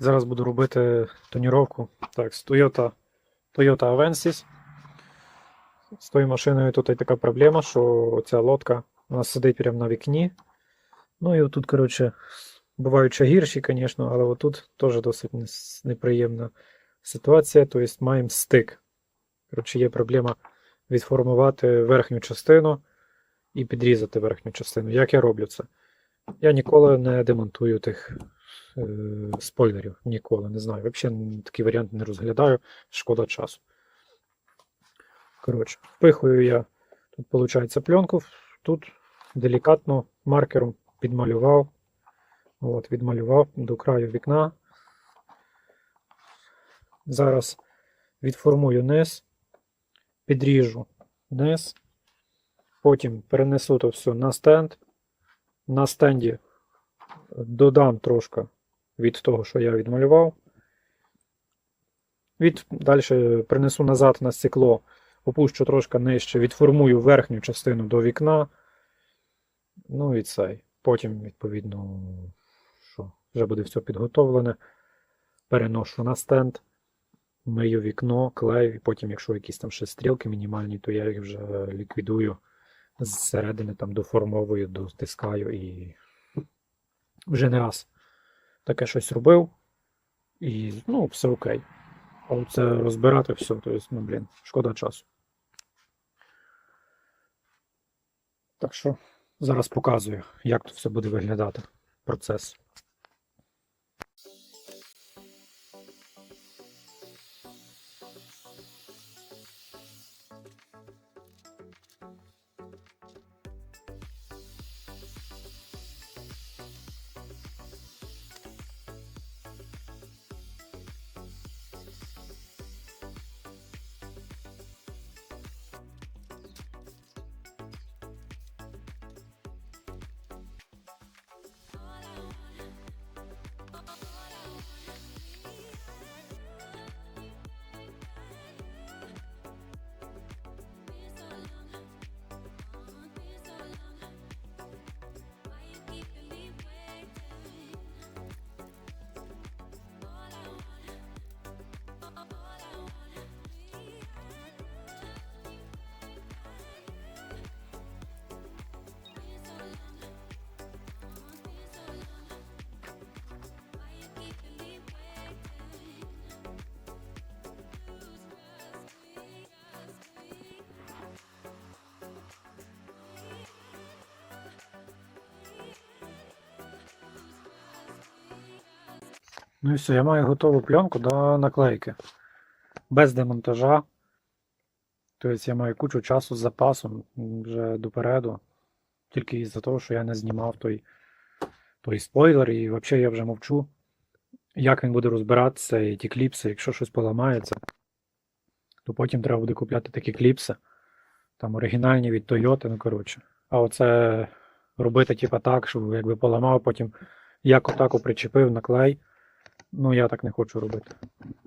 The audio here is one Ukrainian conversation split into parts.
Зараз буду робити тоніровку. Так, з Toyota, Toyota Avensis. З тою машиною тут і така проблема, що ця лодка у нас сидить прямо на вікні. Ну і отут, коротше, бувають ще гірші, звісно, але отут теж досить неприємна ситуація. Тобто маємо стик. Коротше, є проблема відформувати верхню частину і підрізати верхню частину. Як я роблю це? Я ніколи не демонтую тих е, спойлерів. Ніколи не знаю. Взагалі такий варіант не розглядаю. Шкода часу. Коротше, впихую я тут, виходить, пленку. Тут делікатно маркером підмалював. От, відмалював до краю вікна. Зараз відформую низ, підріжу низ. Потім перенесу то все на стенд. На стенді додам трошки від того, що я відмалював. Від, далі принесу назад на стекло, опущу трошки нижче, відформую верхню частину до вікна. Ну і цей. Потім, відповідно, що вже буде все підготовлене. Переношу на стенд, мию вікно, клею, і потім, якщо якісь там ще стрілки мінімальні, то я їх вже ліквідую зсередини, там доформовую, дотискаю і вже не раз таке щось робив. І ну, все окей. А це розбирати все, то есть, ну, блін, шкода часу. Так що зараз показую, як тут все буде виглядати. Процес. Ну і все, я маю готову пленку до наклейки. Без демонтажа. Тобто я маю кучу часу з запасом вже допереду. Тільки із-за того, що я не знімав той, той спойлер, і взагалі я вже мовчу, як він буде розбиратися, і ті кліпси, якщо щось поламається, то потім треба буде купляти такі кліпси. Там оригінальні від Toyota, ну коротше. А оце робити, типа так, щоб якби поламав, потім як отаку причепив на клей. Ну, я так не хочу робити.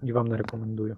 І вам не рекомендую.